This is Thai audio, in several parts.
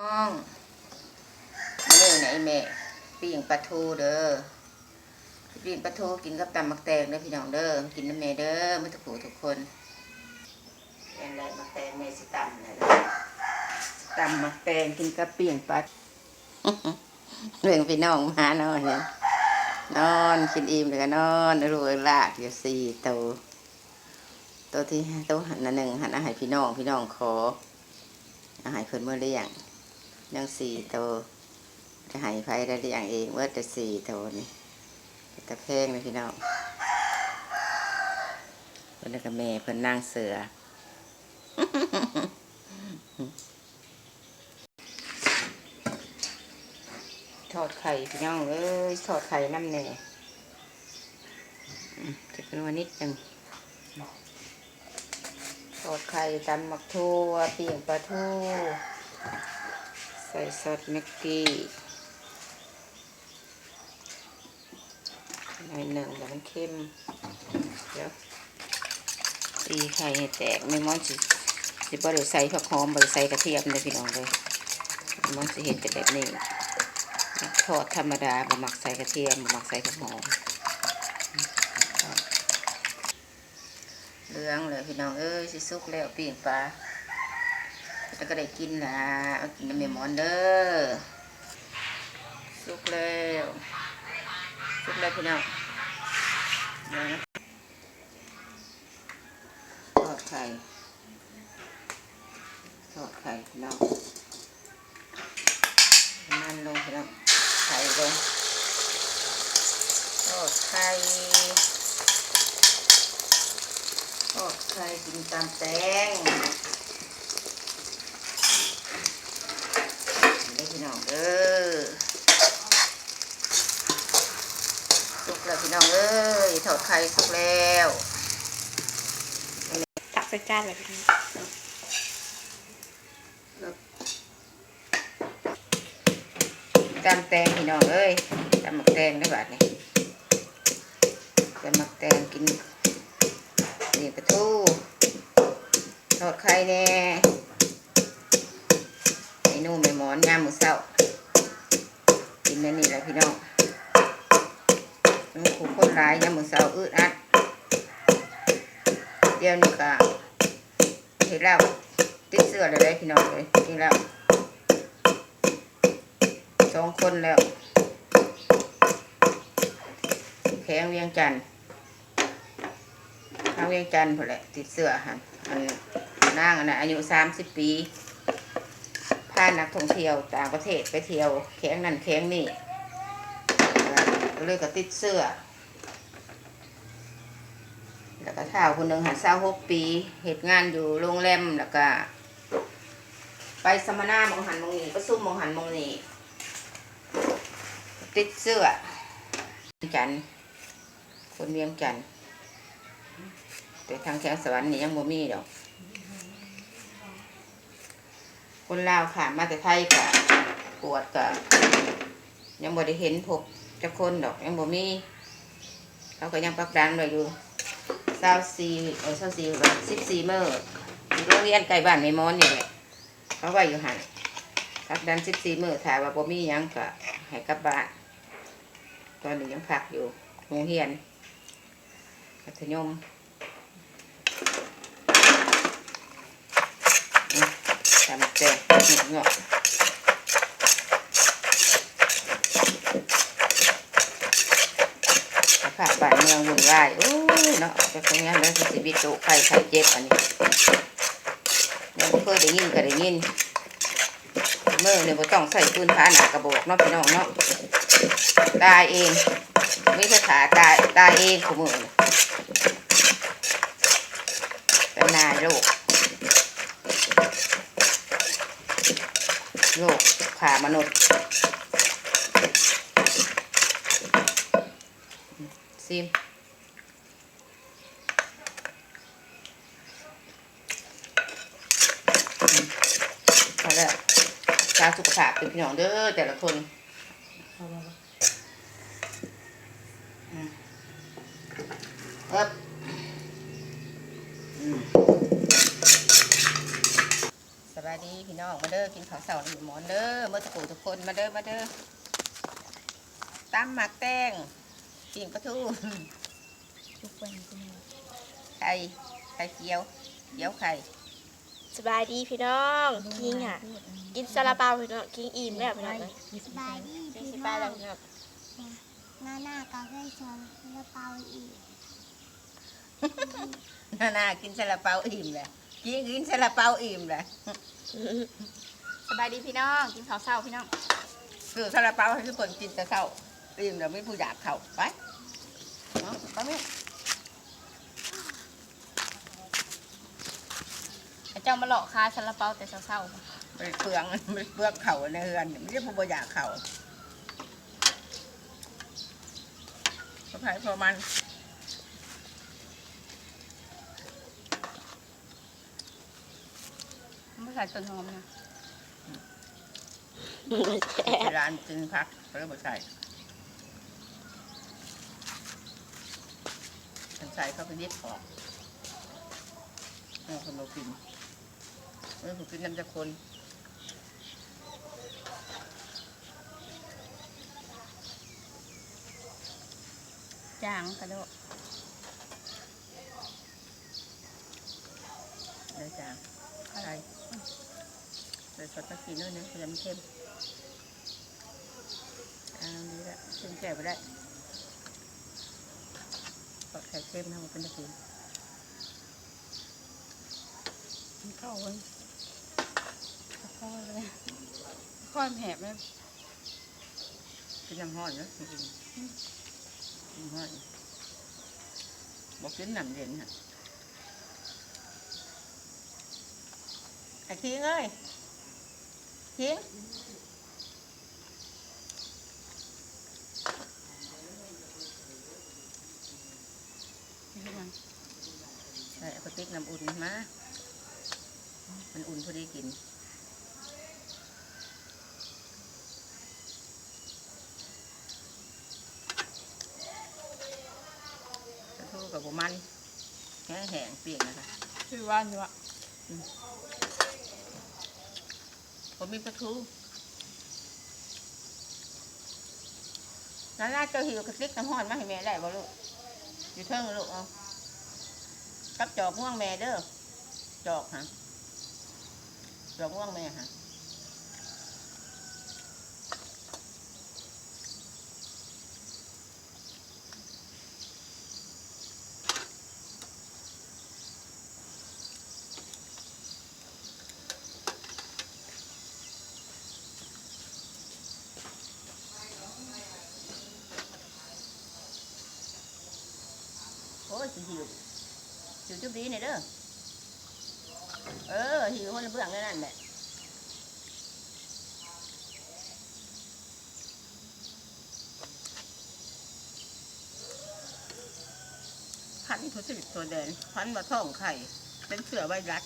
น้องมาเลยไหนแม่ปิ้งปลาทูเด้อปิ้งปลาทูกินกับตำมักแตงเด้อพี่น้องเด้อกินน้ำแม่เด้อไม่ทุกผู้ทุกคนเป็นไรมักแตงแม่สิตำเลยตำมักแตงกินกับปิ้งปลาเรื่องพี่น้องมานอนเนี่ยนอนกินอิ่มเลยก็นอนรวยลากอยู่สี่ตัวตัวที่ตัวหันอันหนึ่งหันอาหารพี่น้องพี่น้องขออาหารเพิ่นเมื่อเลี้ยง ยังสี่โตจะหายไฟได้เลี้ยงเองเมื่อแต่สี่โตนี่ตะเพงเลยพี่น้องเพิ่นแล้วก็แม่เพิ่นนั่งเสือทอดไข่พี่น้องเอ้ยทอดไข่น้ำแหน่อืมจะเป็นวันนิดจังทอดไข่ตำหมักทั่วเปียงปลาทู ใส่ซอสแม็กกี้หน่อยหนึ่งเดี๋ยวมันเค็มเดี๋ยวตีไข่ให้แตกไม่มอนสิสิบ่ได้ใส่ผักหอมบ่ได้ใส่กระเทียมเลยพี่น้องเลยไม่มอนสิเห็นแต่แบบนี้ทอดธรรมดาบะหมักใส่กระเทียมบะหมักใส่กระหอมเหลืองเลยพี่น้องเอ้ยสิสุกแล้วปีงปลา แล้วก็ได้กินละเอากินน้ำเมมอนเด้อสุกแล้วสุกแล้วพี่น้องทอดไข่ทอดไข่พี่น้องมันลงพี่น้องไข่ลงทอดไข่ทอดไข่กินตามแตงได้พี่ น้องเด้อสุกแล้วพี่น้องเอ้ยทอดไข่สุกแล้วตักใส่จานเลยพี่ตามแตงพี่น้องเอ้ยตามหมักแตงได้บาทนี่ตามหมักแตงกินนี่ปลาทูทอดไข่แน่ นูแม่หมอนยามมือเช้ากินแม่นี่แหละพี่น้องมันขู่คนร้ายยามมือเช้าอึดอัดเดี๋ยวนี้ก็เห็นแล้วติดเสื้อเลยได้พี่น้องเลยนี่แล้วสองคนแล้ว แข็งเวียงจันทร์ทางเวียงจันทร์พอแหละติดเสื้อหันอันนางอันนั้นอายุสามสิบปี พานักท่องเที่ยวต่างประเทศไปเที่ยวแข็งนั่นแข็งนี่ก็เลยก็ติดเสื้อ แล้วก็เท่าคนหนึ่งหันเศร้าหกปีเหตุงานอยู่โรงแรมแล้วก็ ไปสัมนามองหันมองนี่ประซุ่มมองหันมองนี่ติดเสื้อจันคนเวียงจันแต่ทางแขงสวรรค์นี่ยังบ่มีดอก คนลาวขามมาแต่ไทยกะปวดกะยังบ่ได้เห็นพบจักคนดอกยังบ่มี เขาก็ยังปักดันไว้อยู่เศร้าสี่เออเศร้าสี่สิบสี่เมออยู่โรงเรียนใกล้บ้านไม่มอนนี่แหละเขาไว้อยู่หันพักดันสิบสี่มือถ่ายว่าบ่มียังก็ให้กลับบ้านตอนนี้ยังพักอยู่โรงเรียนมัธยมอื ทำแต่เงาะสภาพบ้านเมืองวุ่นวายโอ้ยเนาะจะตรงนี้แล้วสิบิตุไข่ไข่เจ็บอันนี้ยังบ่เคยได้ยินก็ได้ยินเมื่อเนี่ยบ่ต้องใส่ปืนผาหนากระบอกเนาะพี่น้องเนาะตายเองไม่ใช่ขาตายตายเองของมือนี่เป็นนายโรค โรคขามนุษย์ซิมพอแล้วชาสุขภาพเป็นพี่น้องเด้อแต่ละคนอืมเอิบอืมสบายายดีพี่น้องมาเด้อกินข้าวเสาหนึ่งหมอนเด้อเมื่อสักครู่ทุกค นมาเด้อมาเด้อตำหมักแตงปิ่งปลาทูทุกวันเป็นไงไข่ไข่เจียวเจียวไข่สบายดีพี่น้องกินอะกินซาลาเปาพี่น้องกินอิ่มแล้วพี่น้องเลยสบายดีกินพี่สิน้ไปองแล้วพี่น้องหน้าหน้าก็เคยชวนแล้วเปาอีกน่านากินซาลาเปาอิ่มเลยกินกินซาลาเปาอิ่มเลยส บายดีพี่น้อง กินข้าวเช้าพี่น้องคือซาลาเปาให้ทุกคนกินแต่เช้าอิ่มแล้วไม่ผู้อยากเข้าไปเนาะไปไหมเจ้ามาหลอกคาซาลาเปาแต่เช้าไปเปลืองไปเปลืองเข่าในเฮือนไม่ใช่ผู้บ่อยากเข่าพอไผ่พอมันๆไม่ใส่ต้นหอมนะ ที่ร้านกินพักเขาเลยบอกใส่ฉันใส่เข้าไปนิดออกเอาคนมากินเออผมกินน้ำจะคนจางกระโดดเลยจ้าใส่ใส่ซอสตะกี้ด้วยนะจะมันเข้มเอา ถึงแก่ไปได้ก็ใส่เข้มให้มันเป็นตะกี้กินเข้าเลยข้าเลยข้าวแหบเลยกินน้ำห้อนนะจริงน้ำห้อนบอกกินน้ำเย็นฮะไอ้คิงเอ้ยคิง นี่คือหยัง ใช่เอากระติกน้ำอุ่นมามันอุ่นพอดีกินกระทูกับบุมันแห้งแห้งๆเปียกนะคะชื่อว่าอยู่อะผมมีปลาทูน้าน่าจะหิวกระติกน้ำห้อนมาให้แม่ได้บ่ลูกอยู่เทิงลูกเอา กับจอกม่วงแม่เด้อจอกฮะจอกม่วงแม่ฮะโอ้ยสิหิว หิวจุบดีนี่ยเด้อ เออหิวคนเบื้องนั่นนั่นแหละพันธุ์ทุสิตตัวแดงพันธุ์มาท่องไข่ เป็นเสือใบรัด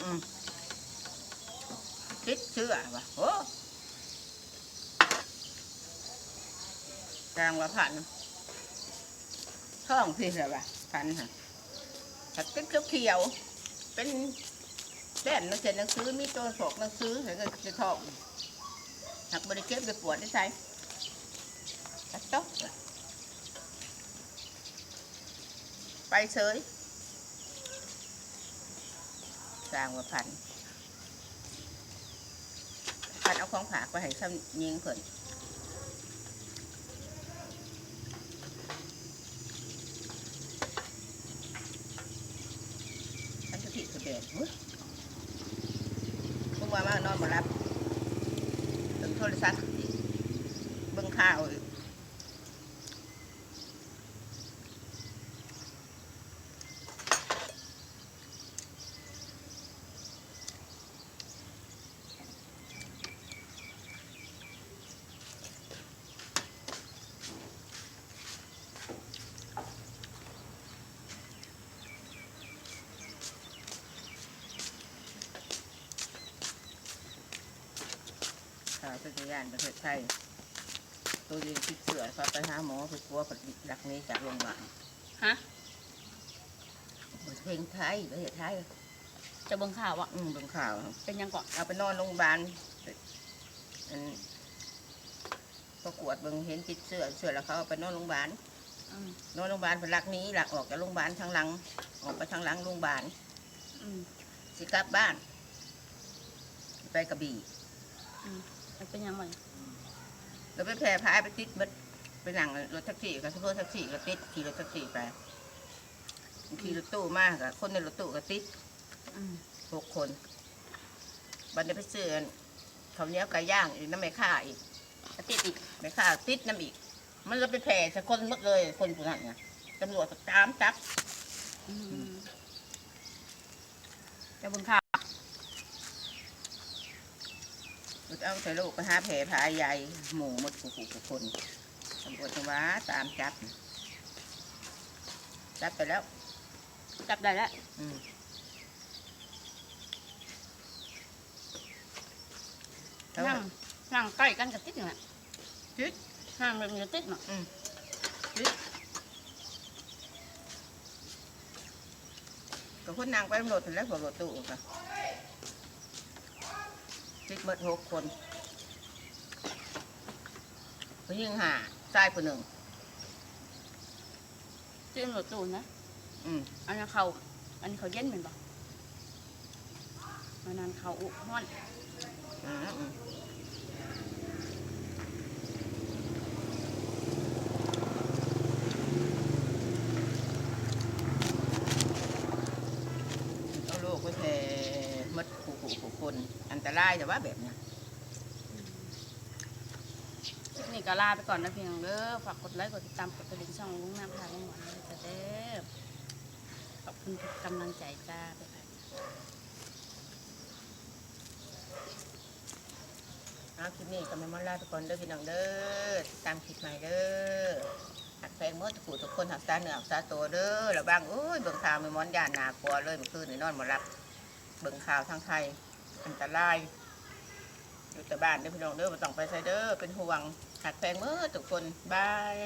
อืมคิดเชื่อวะโอ้กลางว่าพันท่องพี่เหรอวะพันฮะ ถ้าเป็นเขียวๆเป็นแด่นนักเรียนหนังสือมีตัวสอกหนังสือแล้วก็จะทองหักบริเก็บไปปวดได้ใช่ตัดจบไปเฉยสร้างว่าพันพันเอาของผากไปให้ซ้ำยิงเพิ่นจะผิดกระเด็นเฮ้ยทุกวันมานอนมารับ ถึงโทรศัพท์เบิ่งข้าว อีกข่าวเป็นพยานประเทศไทยตัวเองติดเสือเขาไปหาหมอไปกลัวกับดักนี้จากโรงพยาบาลฮะเพลงไทยประเทศไทยจะเบิ่งข่าวอะอืมเบิ่งข่าว เป็นยังก่อนเอาไปนอนโรงพยาบาลอันประกวดเบิ่งเห็นติดเสื้อเสื้อแล้วเขาเอาไปนอนโรงพยาบาลอืมนอนโรงพยาบาลเป็นลักหนี้หลักออกจากโรงพยาบาลทางหลัง ออกไปทางหลังโรงพยาบาลอืมสิกลับบ้าน ไปกระบี่อื มมันเป็นยังไงแล้วไปแพร่พายไปติดเบิดไปนั่งรถแท็กซี่กับโชเฟอร์แท็กซี่ก็ติดขี่รถแท็กซี่ไปขี่รถตู้มากกับคนในรถตู้ก็ติดอืมหกคนบันไดไปเสือเขาวเหนี้ยวไก่ย่างอีกน้ำไม่ค่าอีกก็ติดอีกไม่ค่าติดน้ำอีก มันก็ไปแผ่ใส่คนหมดเลยคนผู้นั้นนะตำรวจก็ตามจับอืมจะเบิ่งข่า วเอาใส่ลูกไปหาแผลพายใหญ่หมูหมดผู้ผู้ผู้คนตำรวจจังหวะตามจับ จับไปแล้ว จับได้แล้วอืมแล้วนั่งนั่งใกล้กันกับติดอยู่แหละจิ๊ดนั่งแบบนี้ติดเนาะก็คนนางไปตำรวจถึงแล้วพวกรถตู้ค่ะ จิกเบิดหกคนผู้หญิงหาชายผู้หนึ่งเจิ้มรถตู้นะ อืมอันนั้นเขาอันนี้เขาเย็นเป็นปะอันนั้นเขาอุห้อนอืมอืมเอาลูกไปแผ่หมดผู้ผู้ผู้คน อันตรายแต่ว่าแบบเนี้ยคลิปนี้ก็ลาไปก่อนนะเพียงเด้อฝากกดไลค์กดติดตามกดกระดิ่งช่องลุงน้ำพาลุงหวานจะเด้อขอบคุณทุกกำลังใจจ้าไปค่ะเอาคลิปนี้ก็ไม่มาลาไปก่อนเด้อพี่น้องเด้อติดตามคลิปใหม่เด้อหักแพงเมื่อทุกผู้ทุกคนหักตาเหนือหักตาโตเด้อแล้วบางโอ้ยเบิ่งข่าวไม่มอนยานนากลัวเลยเมื่อคืนนี่นอนมารับ เบิ่งข่าวทางไทย อันตราย อยู่แต่บ้านเด้อพี่น้องเด้อมาต้องไปไซเด้อเป็นห่วงหักแพงเมื่อทุกคนบาย